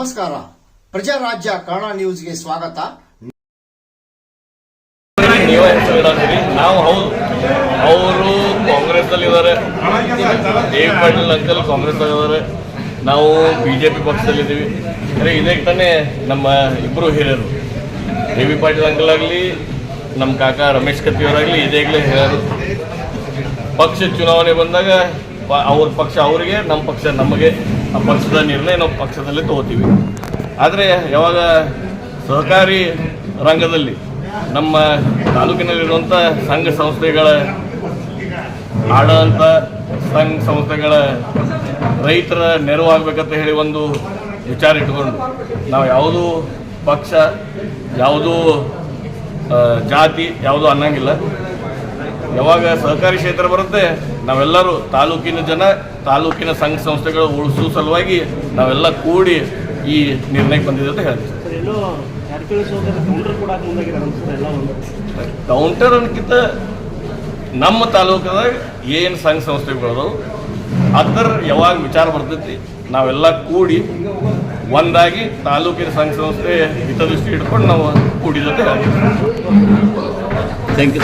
ನಮಸ್ಕಾರ. ಪ್ರಜಾರಾಜ್ಯ ಕನ್ನಡ ನ್ಯೂಸ್ಗೆ ಸ್ವಾಗತ. ನೀವು ಹೌದು. ಅವರು ಕಾಂಗ್ರೆಸ್ ಅಲ್ಲಿ ಇದ್ದಾರೆ ಡಿ ಪಾಟೀಲ್ ಅಂಕಲ್ ಕಾಂಗ್ರೆಸ್ ಇದ್ದಾರೆ ನಾವು ಬಿ ಜೆ ಪಿ ಪಕ್ಷದಲ್ಲಿದ್ದೀವಿ. ಅಂದರೆ ಇದೇ ತಾನೇ ನಮ್ಮ ಇಬ್ರು ಹಿರಿಯರು. ಡಿ ಬಿ ಪಾಟೀಲ್ ಅಂಕಲ್ ಆಗಲಿ, ನಮ್ಮ ಕಾಕ ರಮೇಶ್ ಕತ್ತಿಯವರಾಗಲಿ ಇದೇಗಲೇ ಹಿರಿಯರು. ಪಕ್ಷ ಚುನಾವಣೆ ಬಂದಾಗ ಅವ್ರ ಪಕ್ಷ ಅವರಿಗೆ ನಮ್ಮ ಪಕ್ಷ ನಮಗೆ ಆ ಪಕ್ಷದ ನಿರ್ಣಯ ನಾವು ಪಕ್ಷದಲ್ಲಿ ತಗೋತೀವಿ. ಆದರೆ ಯಾವಾಗ ಸಹಕಾರಿ ರಂಗದಲ್ಲಿ ನಮ್ಮ ತಾಲೂಕಿನಲ್ಲಿರುವಂಥ ಸಂಘ ಸಂಸ್ಥೆಗಳ ಆಡುವಂಥ ಸಂಘ ಸಂಸ್ಥೆಗಳ ರೈತರ ನೆರವಾಗಬೇಕಂತ ಹೇಳಿ ಒಂದು ವಿಚಾರ ಇಟ್ಕೊಂಡು ನಾವು ಯಾವುದೂ ಪಕ್ಷ, ಯಾವುದೂ ಜಾತಿ ಯಾವುದೂ ಅನ್ನಂಗಿಲ್ಲ. ಯಾವಾಗ ಸಹಕಾರಿ ಕ್ಷೇತ್ರ ಬರುತ್ತೆ ನಾವೆಲ್ಲರೂ ತಾಲೂಕಿನ ಜನ ತಾಲೂಕಿನ ಸಂಘ ಸಂಸ್ಥೆಗಳು ಉಳಿಸೋ ಸಲುವಾಗಿ ನಾವೆಲ್ಲ ಕೂಡಿ ಈ ನಿರ್ಣಯಕ್ಕೆ ಬಂದಿದೆ ಅಂತ ಹೇಳ್ತೀವಿ. ಕೌಂಟರ್ ಅನ್ನಕ್ಕಿಂತ ನಮ್ಮ ತಾಲೂಕದಾಗ ಏನು ಸಂಘ ಸಂಸ್ಥೆಗಳು ಅದರ ಯಾವಾಗ ವಿಚಾರ ಬರ್ತೈತಿ ನಾವೆಲ್ಲ ಕೂಡಿ ಒಂದಾಗಿ ತಾಲೂಕಿನ ಸಂಘ ಸಂಸ್ಥೆ ಹಿತದೃಷ್ಟಿ ಇಟ್ಕೊಂಡು ನಾವು ಕೂಡಿದಂತೆ ಥ್ಯಾಂಕ್ ಯು